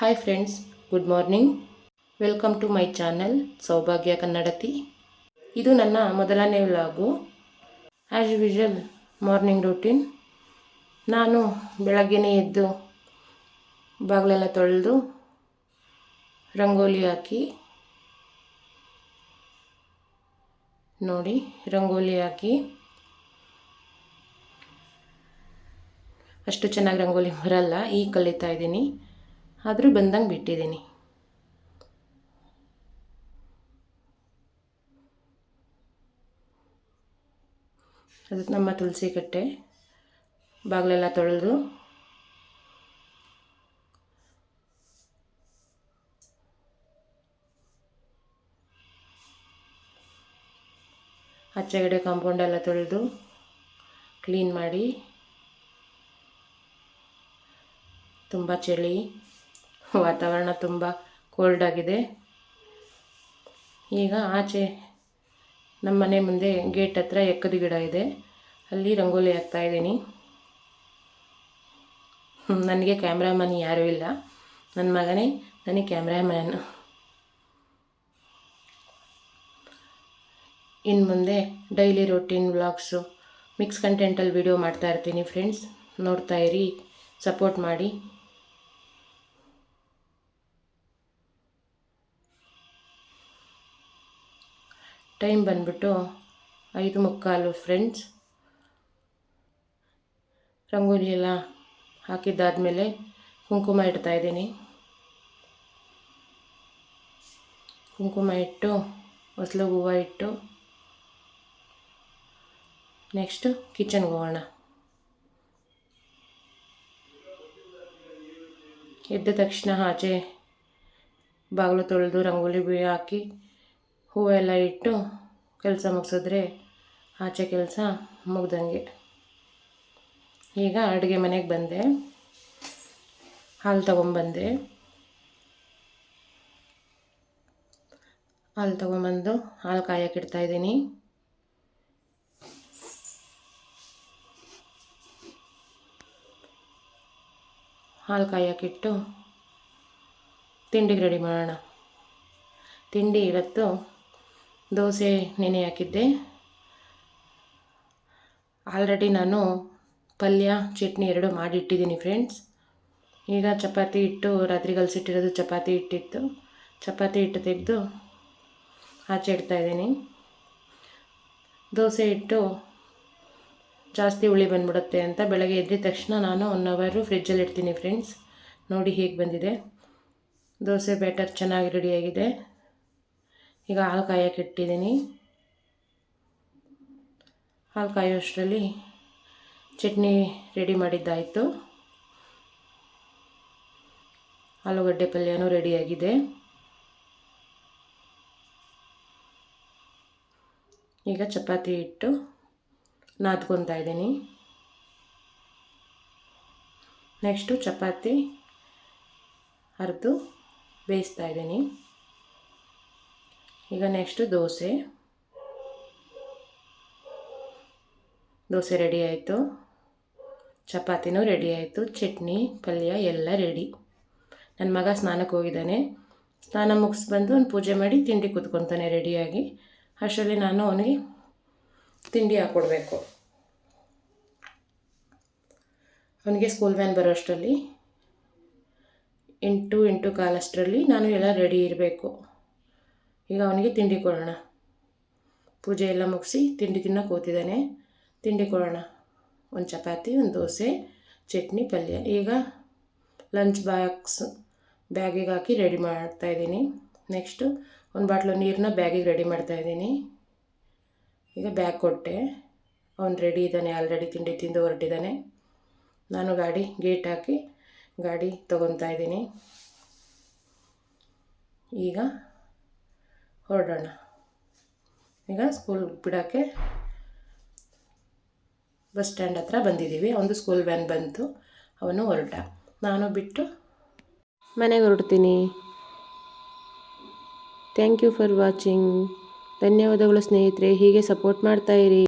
Hi friends good morning welcome to my channel Saubhagya Kannadathi ಇದು ನನ್ನ ಮೊದಲನೇ vlog as usual morning routine ನಾನು ಬೆಳಗ್ಗೆನೇ ಎದ್ದು ಬಾಗಿಲೆಲ್ಲ ತೊಳೆದು ರಂಗೋಲಿ ಹಾಕಿ, ನೋಡಿ, ರಂಗೋಲಿ ಹಾಕಿ, ಅಷ್ಟು ಚೆನ್ನಾಗಿ ರಂಗೋಲಿ ಬರಲ್ಲ ಈಗ ಕಲಿತಾ ಇದ್ದೀನಿ. ಆದರೂ ಬಂದಂಗೆ ಬಿಟ್ಟಿದ್ದೀನಿ. ಅದಕ್ಕೆ ನಮ್ಮ ತುಳಸಿ ಕಟ್ಟೆ, ಬಾಗಿಲೆಲ್ಲ ತೊಳೆದು. ಆಚೆಗಡೆ ಕಾಂಪೌಂಡೆಲ್ಲ ತೊಳೆದು ಕ್ಲೀನ್ ಮಾಡಿ. ತುಂಬ ಚಳಿ. ವಾತಾವರಣ ತುಂಬ ಕೋಲ್ಡ್ ಆಗಿದೆ. ಈಗ ಆಚೆ ನಮ್ಮ ಮನೆ ಮುಂದೆ ಗೇಟ್ ಹತ್ರ ಎಕ್ಕದ ಗಿಡ ಇದೆ. ಅಲ್ಲಿ ರಂಗೋಲಿ ಹಾಕ್ತಾಯಿದ್ದೀನಿ ನನಗೆ ಕ್ಯಾಮ್ರಾಮನ್ ಯಾರೂ ಇಲ್ಲ. ನನ್ನ ಮಗನೇ, ನನಗೆ ಕ್ಯಾಮ್ರಾಮ್ಯಾನ್ ಇನ್ನು ಮುಂದೆ ಡೈಲಿ ರೊಟೀನ್ ವ್ಲಾಗ್ಸು ಮಿಕ್ಸ್ ಕಂಟೆಂಟಲ್ಲಿ ವಿಡಿಯೋ ಮಾಡ್ತಾಯಿರ್ತೀನಿ ಫ್ರೆಂಡ್ಸ್ ನೋಡ್ತಾ ಇರಿ ಸಪೋರ್ಟ್ ಮಾಡಿ. ಟೈಮ್ ಬಂದ್ಬಿಟ್ಟು ಐದು ಮುಕ್ಕಾಲು ಫ್ರೆಂಡ್ಸ್. ರಂಗೋಲಿ ಎಲ್ಲ ಹಾಕಿದ್ದಾದಮೇಲೆ ಕುಂಕುಮ ಇಡ್ತಾ ಇದ್ದೀನಿ. ಕುಂಕುಮ ಇಟ್ಟು, ಹೊಸಲು ಹೂವು ಇಟ್ಟು, ನೆಕ್ಸ್ಟು ಕಿಚನ್ಗೆ ಹೋಗೋಣ. ಎದ್ದ ತಕ್ಷಣ ಆಚೆ ಬಾಗಿಲು ತೊಳೆದು ರಂಗೋಲಿ ಬಿ ಹಾಕಿ ಹೂವೆಲ್ಲ ಇಟ್ಟು ಕೆಲಸ ಮುಗಿಸಿದ್ರೆ ಆಚೆ ಕೆಲಸ ಮುಗ್ದಂಗೆ. ಈಗ ಅಡುಗೆ ಮನೆಗೆ ಬಂದೆ. ಹಾಲು ತಗೊಂಬಂದೆ ಹಾಲು ತೊಗೊಂಬಂದು ಹಾಲು ಕಾಯಕ್ಕೆ ಇಡ್ತಾಯಿದ್ದೀನಿ ಹಾಲು ಕಾಯಕ್ಕಿಟ್ಟು ತಿಂಡಿಗೆ ರೆಡಿ ಮಾಡೋಣ. ತಿಂಡಿ ಇವತ್ತು ದೋಸೆ ನೆನೆ ಹಾಕಿದ್ದೆ. ಆಲ್ರೆಡಿ ನಾನು ಪಲ್ಯ, ಚಟ್ನಿ ಎರಡು ಮಾಡಿಟ್ಟಿದ್ದೀನಿ ಫ್ರೆಂಡ್ಸ್ ಈಗ ಚಪಾತಿ ಇಟ್ಟು ರಾತ್ರಿ ಕಲಸಿಟ್ಟಿರೋದು ಚಪಾತಿ ಇಟ್ಟಿತ್ತು ಚಪಾತಿ ಹಿಟ್ಟು ತೆಗೆದು ಆಚೆ ಇಡ್ತಾಯಿದ್ದೀನಿ ದೋಸೆ ಇಟ್ಟು ಜಾಸ್ತಿ ಹುಳಿ ಬಂದ್ಬಿಡುತ್ತೆ ಅಂತ ಬೆಳಗ್ಗೆ ಎದ್ದ ತಕ್ಷಣ ನಾನು ಒನ್ ಅವರು ಫ್ರಿಜ್ಜಲ್ಲಿ ಇಡ್ತೀನಿ ಫ್ರೆಂಡ್ಸ್ ನೋಡಿ ಹೇಗೆ ಬಂದಿದೆ. ದೋಸೆ ಬ್ಯಾಟರ್ ಚೆನ್ನಾಗಿ ರೆಡಿಯಾಗಿದೆ ಈಗ ಹಾಲು ಕಾಯೋಕೆ ಇಟ್ಟಿದ್ದೀನಿ ಹಾಲು ಕಾಯೋಷ್ಟರಲ್ಲಿ ಚಟ್ನಿ ರೆಡಿ ಮಾಡಿದ್ದಾಯಿತು. ಆಲೂಗಡ್ಡೆ ಪಲ್ಯನೂ ರೆಡಿಯಾಗಿದೆ ಈಗ ಚಪಾತಿ ಇಟ್ಟು ನಾದ್ಕೊತಾ ಇದ್ದೀನಿ. ನೆಕ್ಸ್ಟು ಚಪಾತಿ ಅರೆದು ಬೇಯಿಸ್ತಾ ಇದ್ದೀನಿ. ಈಗ ನೆಕ್ಸ್ಟು ದೋಸೆ. ದೋಸೆ ರೆಡಿ ಆಯಿತು. ಚಪಾತಿನೂ ರೆಡಿ ಆಯಿತು. ಚಟ್ನಿ, ಪಲ್ಯ ಎಲ್ಲ ರೆಡಿ ನನ್ನ ಮಗ ಸ್ನಾನಕ್ಕೆ ಹೋಗಿದ್ದಾನೆ. ಸ್ನಾನ ಮುಗಿಸ್ ಬಂದು ಅವ್ನು ಪೂಜೆ ಮಾಡಿ ತಿಂಡಿ ಕೂತ್ಕೊತಾನೆ ರೆಡಿಯಾಗಿ ಅಷ್ಟರಲ್ಲಿ ನಾನು ಅವನಿಗೆ ತಿಂಡಿ ಹಾಕ್ಕೊಡ್ಬೇಕು ಅವನಿಗೆ ಸ್ಕೂಲ್ ವ್ಯಾನ್ ಬರೋ ಅಷ್ಟರಲ್ಲಿ ಎಂಟು ಎಂಟು ಕಾಲಷ್ಟರಲ್ಲಿ ನಾನು ಎಲ್ಲ ರೆಡಿ ಇರಬೇಕು. ಈಗ ಅವನಿಗೆ ತಿಂಡಿ ಕೊಡೋಣ. ಪೂಜೆ ಎಲ್ಲ ಮುಗಿಸಿ ತಿಂಡಿ ತಿನ್ನೋಕೆ ಕೂತಿದ್ದಾನೆ ತಿಂಡಿ ಕೊಡೋಣ. ಒಂದು ಚಪಾತಿ, ಒಂದು ದೋಸೆ, ಚಟ್ನಿ, ಪಲ್ಯ. ಈಗ ಲಂಚ್ ಬಾಕ್ಸ್ ಬ್ಯಾಗಿಗೆ ಹಾಕಿ ರೆಡಿ ಮಾಡ್ತಾಯಿದ್ದೀನಿ ನೆಕ್ಸ್ಟು ಒಂದು ಬಾಟ್ಲು ನೀರನ್ನ ಬ್ಯಾಗಿಗೆ ರೆಡಿ ಮಾಡ್ತಾಯಿದ್ದೀನಿ ಈಗ ಬ್ಯಾಗ್ ಕೊಟ್ಟೆ. ಅವನು ರೆಡಿ ಇದ್ದಾನೆ. ಆಲ್ರೆಡಿ ತಿಂಡಿ ತಿಂದು ಹೊರಟಿದ್ದಾನೆ. ನಾನು ಗಾಡಿ ಗೇಟ್ ಹಾಕಿ ಗಾಡಿ ತೊಗೊತಾ ಇದ್ದೀನಿ. ಈಗ ಹೊರಡೋಣ. ಈಗ ಸ್ಕೂಲ್ ಬಿಡೋಕ್ಕೆ ಬಸ್ ಸ್ಟ್ಯಾಂಡ್ ಹತ್ರ ಬಂದಿದ್ದೀವಿ. ಅವನು ಸ್ಕೂಲ್ ವ್ಯಾನ್ ಬಂತು. ಅವನು ಹೊರಟ. ನಾನು ಬಿಟ್ಟು ಮನೆಗೆ ಹೊರಡ್ತೀನಿ. ಥ್ಯಾಂಕ್ ಯು ಫಾರ್ ವಾಚಿಂಗ್ ಧನ್ಯವಾದಗಳು ಸ್ನೇಹಿತರೆ. ಹೀಗೆ ಸಪೋರ್ಟ್ ಮಾಡ್ತಾಯಿರಿ